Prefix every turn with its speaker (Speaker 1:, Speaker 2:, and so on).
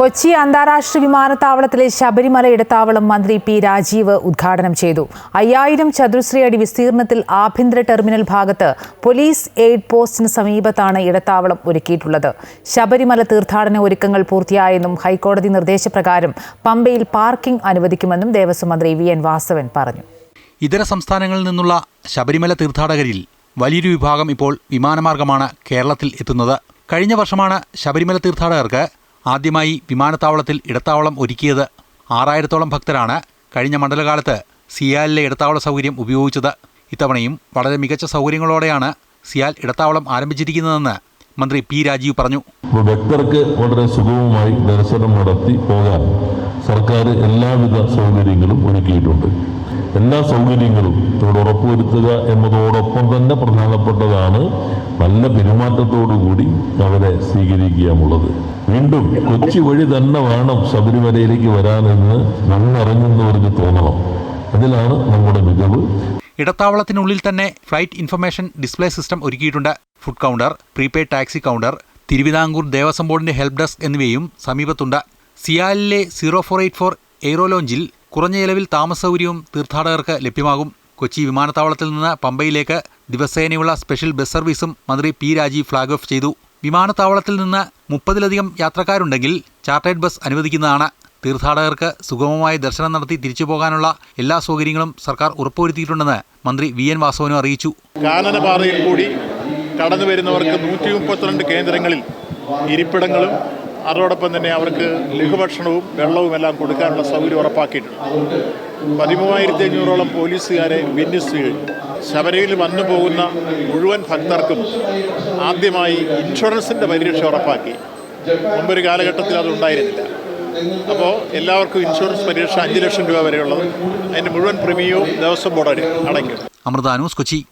Speaker 1: കൊച്ചി അന്താരാഷ്ട്ര വിമാനത്താവളത്തിലെ ശബരിമല ഇടത്താവളം മന്ത്രി പി രാജീവ് ഉദ്ഘാടനം ചെയ്തു. അയ്യായിരം ചതുശ്രീയടി വിസ്തീർണത്തിൽ ആഭ്യന്തര ടെർമിനൽ ഭാഗത്ത് പോലീസ് എയ്ഡ് പോസ്റ്റിന് സമീപത്താണ് ഇടത്താവളം ഒരുക്കിയിട്ടുള്ളത്. ശബരിമല തീർത്ഥാടന ഒരുക്കങ്ങൾ പൂർത്തിയായെന്നും ഹൈക്കോടതി നിർദ്ദേശപ്രകാരം പമ്പയിൽ പാർക്കിംഗ് അനുവദിക്കുമെന്നും ദേവസ്വം മന്ത്രി വി എൻ വാസവൻ പറഞ്ഞു.
Speaker 2: ഇതര സംസ്ഥാനങ്ങളിൽ നിന്നുള്ള ശബരിമല തീർത്ഥാടകരിൽ വലിയൊരു വിഭാഗം ഇപ്പോൾ വിമാനമാർഗമാണ് കേരളത്തിൽ എത്തുന്നത്. കഴിഞ്ഞ വർഷമാണ് ശബരിമല തീർത്ഥാടകർക്ക് ആദ്യമായി വിമാനത്താവളത്തിൽ ഇടത്താവളം ഒരുക്കിയത് ആറായിരത്തോളം ഭക്തരാണ്. കഴിഞ്ഞ മണ്ഡലകാലത്ത് സിയാലിലെ ഇടത്താവള സൗകര്യം ഉപയോഗിച്ചത്. ഇത്തവണയും വളരെ മികച്ച സൗകര്യങ്ങളോടെയാണ് സിയാൽ ഇടത്താവളം ആരംഭിച്ചിരിക്കുന്നതെന്ന് മന്ത്രി പി രാജീവ് പറഞ്ഞു.
Speaker 3: ഭക്തർക്ക് വളരെ സുഗമമായി ദർശനം നടത്തി പോകാൻ എല്ലാവിധ സൗകര്യങ്ങളും ഒരുക്കിയിട്ടുണ്ട്. എല്ലാ സൗകര്യങ്ങളും ഇവിടെ ഉറപ്പുവരുത്തുക എന്നതോടൊപ്പം തന്നെ പ്രധാനപ്പെട്ടതാണ് നല്ല പെരുമാറ്റത്തോടുകൂടി അവരെ സ്വീകരിക്കുക എന്നുള്ളത് വീണ്ടും കൊച്ചി വഴി തന്നെ വേണം ശബരിമലയിലേക്ക് വരാനെന്ന് നന്നറിഞ്ഞെന്നവർക്ക് തോന്നണം. അതിലാണ് നമ്മുടെ മികവ്.
Speaker 2: ഇടത്താവളത്തിനുള്ളിൽ തന്നെ ഫ്ലൈറ്റ് ഇൻഫർമേഷൻ ഡിസ്പ്ലേ സിസ്റ്റം ഒരുക്കിയിട്ടുണ്ട്. Food counter prepaid taxi counter Thiruvithamkoor Devaswom ബോർഡിന്റെ ഹെൽപ് ഡെസ്ക് എന്നിവയും സമീപത്തുണ്ട്. സിയാലിലെ zero four eight four aero ലോഞ്ചിൽ കുറഞ്ഞ ചെലവിൽ താമസ സൗകര്യവും തീർത്ഥാടകർക്ക് ലഭ്യമാകും. കൊച്ചി വിമാനത്താവളത്തിൽ നിന്ന് പമ്പയിലേക്ക് ദിവസേനയുള്ള സ്പെഷ്യൽ ബസ് സർവീസും മന്ത്രി പി രാജീവ് ഫ്ളാഗ് ഓഫ് ചെയ്തു. വിമാനത്താവളത്തിൽ നിന്ന് മുപ്പതിലധികം യാത്രക്കാരുണ്ടെങ്കിൽ ചാർട്ടേഡ് ബസ് അനുവദിക്കുന്നതാണ്. തീർത്ഥാടകർക്ക് സുഗമമായി ദർശനം നടത്തി തിരിച്ചു പോകാനുള്ള എല്ലാ സൗകര്യങ്ങളും സർക്കാർ ഉറപ്പുവരുത്തിയിട്ടുണ്ടെന്ന് മന്ത്രി വി എൻ വാസവനും അറിയിച്ചു.
Speaker 4: കാനനപാതയിൽ കൂടി കടന്നു വരുന്നവർക്ക് നൂറ്റി മുപ്പത്തിരണ്ട് കേന്ദ്രങ്ങളിൽ ഇരിപ്പിടങ്ങളും അതോടൊപ്പം തന്നെ അവർക്ക് ലഘുഭക്ഷണവും വെള്ളവും എല്ലാം കൊടുക്കാനുള്ള സൗകര്യം ഉറപ്പാക്കിയിട്ടുണ്ട്. പതിമൂവായിരത്തി അഞ്ഞൂറോളം പോലീസുകാരെ വിന്യസിച്ചു കഴിഞ്ഞു ശബരിമലയിൽ വന്നു പോകുന്ന മുഴുവൻ ഭക്തർക്കും ആദ്യമായി ഇൻഷുറൻസിന്റെ പരിരക്ഷ ഉറപ്പാക്കി. മുമ്പൊരു കാലഘട്ടത്തിൽ അതുണ്ടായിരുന്നില്ല അപ്പോൾ എല്ലാവർക്കും ഇൻഷുറൻസ് പരിരക്ഷ അഞ്ച് ലക്ഷം രൂപ വരെയുള്ളത്. അതിന്റെ മുഴുവൻ പ്രീമിയവും ദേവസ്വം ബോർഡ് അടയ്ക്കും.
Speaker 2: അമൃത ന്യൂസ് കൊച്ചി.